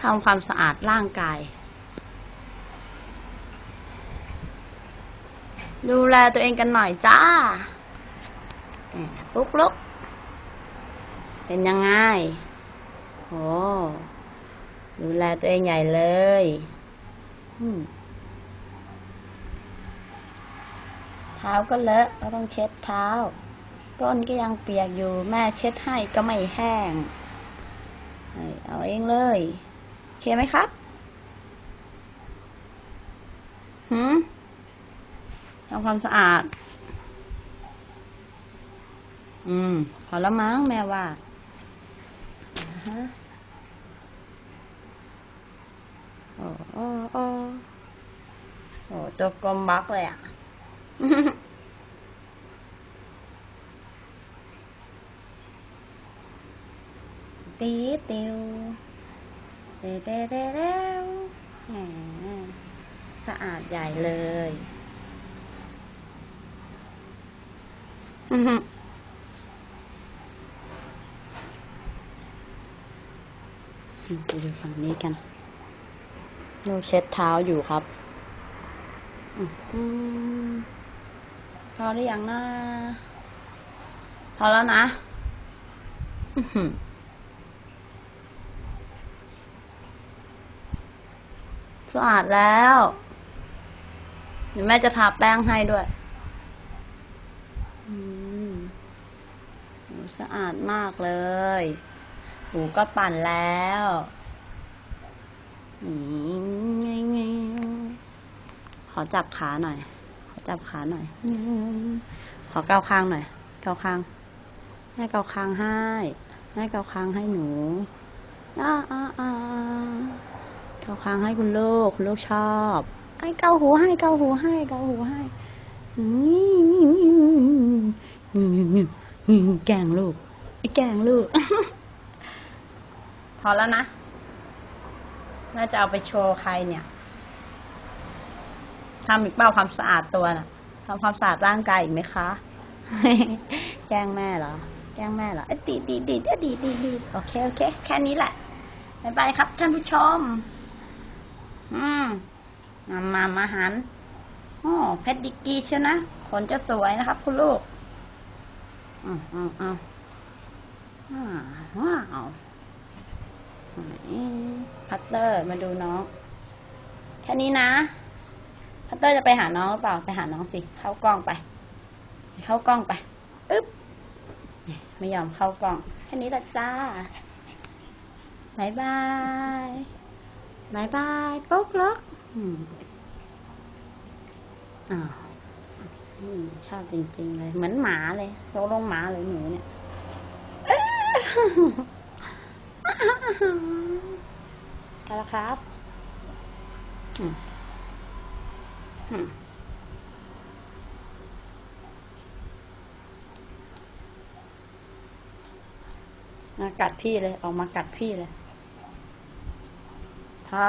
ทำความสะอาดร่างกาย ดูแลตัวเองกันหน่อยจ้าปุ๊กลุก เป็นยังไง โอ้ดูแลตัวเองใหญ่เลยเท้าก็เลอะก็ต้องเช็ดเท้า ก้นก็ยังเปียกอยู่ แม่เช็ดให้ก็ไม่แห้ง เอาเองเลยโอเคไหมครับหืมทำความสะอาด อืม พอแล้วมั้งแม่ว่าอ่าฮะโอ้โอ้โอ้โอ้ตัวกลมบล็อกเลยอะ ตีติวเดเดเดเดวแหมสะอาดใหญ่เลยอือหือไปดูฝั่งนี้กันลูกเช็ดเท้าอยู่ครับอื้อหือพอหรือยังนะ พอแล้วนะ อื้อหือ สะอาดแล้วเดี๋ยวแม่จะทาแป้งให้ด้วยอืมสะอาดมากเลย หูก็ปั่นแล้วขอจับขาหน่อย ขอจับขาหน่อย ขอเกาคางหน่อย เกาคาง ให้เกาคางให้ ให้เกาคางให้หนูอ้าอ้าอ้า เกา ค้างให้คุณลูกคุณลูกชอบไอ้เกาหูให้เกาหูให้เกาหูให้นี่แกล้งลูกไอ้แกล้งลูก พอแล้วนะน่าจะเอาไปโชว์ใครเนี่ยทำอีกเปล่าความสะอาดตัวน่ะทำความสะอาดร่างกายอีกไหมคะ แกล้งแม่เหรอ แกล้งแม่เหรอเอ้ยดีดีดีดีดีดีดีโอเคโอเค แค่นี้แหละบายบายครับท่านผู้ชมอืม มามามาหันโอ้เพชรดิกีเชียวนะขนจะสวยนะครับคุณลูกอืมอืมอืมอ่าว้าวพัตเตอร์มาดูน้อง แค่นี้นะพัตเตอร์จะไปหาน้องหรือเปล่าไปหาน้องสิ เข้ากล้องไป เข้ากล้องไปอึ๊บไม่ยอมเข้ากล้อง แค่นี้ละจ้าบายบาย บายบายปุ๊กล็อกอ้าวอืมชอบจริง ๆ เลย เหมือนหมาเลยโลงหมาเลยหนูเนี่ยไปแล้วครับอืมอืมมากัดพี่เลย ออกมากัดพี่เลย ท่า